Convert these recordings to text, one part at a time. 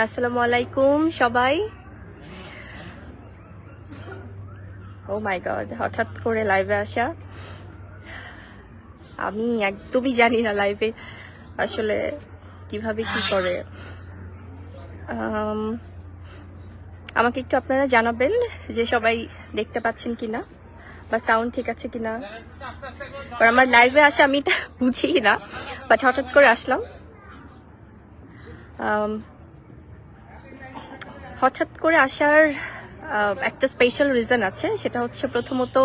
আসসালামু আলাইকুম সবাই। ও মাই গড হঠাৎ করে লাইভে আসা। আমি একদমই জানি না লাইভে আসলে কীভাবে কি করে। আম, আমাকে একটু আপনারা জানাবেন যে সবাই দেখতে পাচ্ছেন কিনা বা সাউন্ড ঠিক আছে কিনা। আর আমার লাইভে আসা আমি বুঝি না বাট হঠাৎ করে আসলাম। হঠাৎ করে আসার একটা স্পেশাল রিজন আছে, সেটা হচ্ছে প্রথমত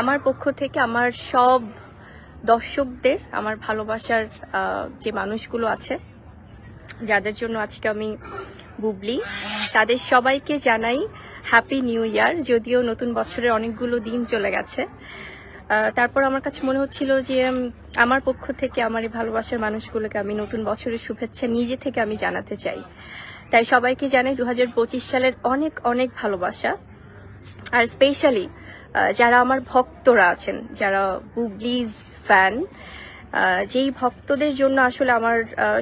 আমার পক্ষ থেকে আমার সব দর্শকদের, আমার ভালোবাসার যে মানুষগুলো আছে, যাদের জন্য আজকে আমি বুবলি, তাদের সবাইকে জানাই হ্যাপি নিউ ইয়ার যদিও নতুন বছরের অনেকগুলো দিন চলে গেছে। তারপর আমার কাছে মনে হচ্ছিল যে আমার পক্ষ থেকে আমার এই ভালোবাসার মানুষগুলোকে আমি নতুন বছরের শুভেচ্ছা নিজে থেকে আমি জানাতে চাই। তাই সবাইকে জানাই দু হাজার পঁচিশ সালের অনেক অনেক ভালোবাসা। আর স্পেশালি যারা আমার ভক্তরা আছেন, যারা বুবলিজ ফ্যান যেই ভক্তদের জন্য আসলে আমার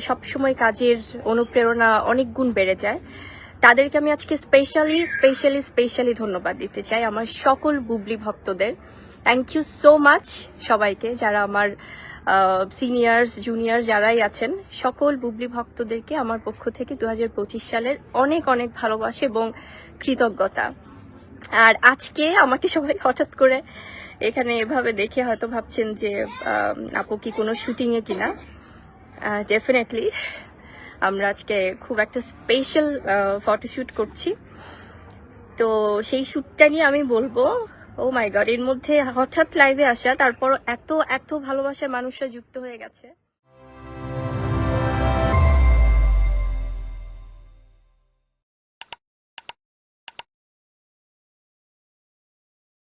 সব সময় কাজের অনুপ্রেরণা অনেক গুণ বেড়ে যায়, তাদেরকে আমি আজকে স্পেশালি স্পেশালি স্পেশালি ধন্যবাদ দিতে চাই আমার সকল বুবলি ভক্তদের। থ্যাংক ইউ সো মাচ সবাইকে, যারা আমার সিনিয়র্স জুনিয়র যারাই আছেন, সকল বুবলি ভক্তদেরকে আমার পক্ষ থেকে দু হাজার পঁচিশ সালের অনেক অনেক ভালোবাসা এবং কৃতজ্ঞতা। আর আজকে আমাকে সবাই হঠাৎ করে এখানে এভাবে দেখে হয়তো ভাবছেন যে আপু কি কোনো শুটিংয়ে কিনা? ডেফিনেটলি আমরা আজকে খুব একটা স্পেশাল ফটোশ্যুট করছি। তো সেই শ্যুটটা নিয়ে আমি বলব ও মাই গড এর মধ্যে হঠাৎ লাইভে আসা তারপর এত এত ভালোবাসার মানুষরা যুক্ত হয়ে গেছে।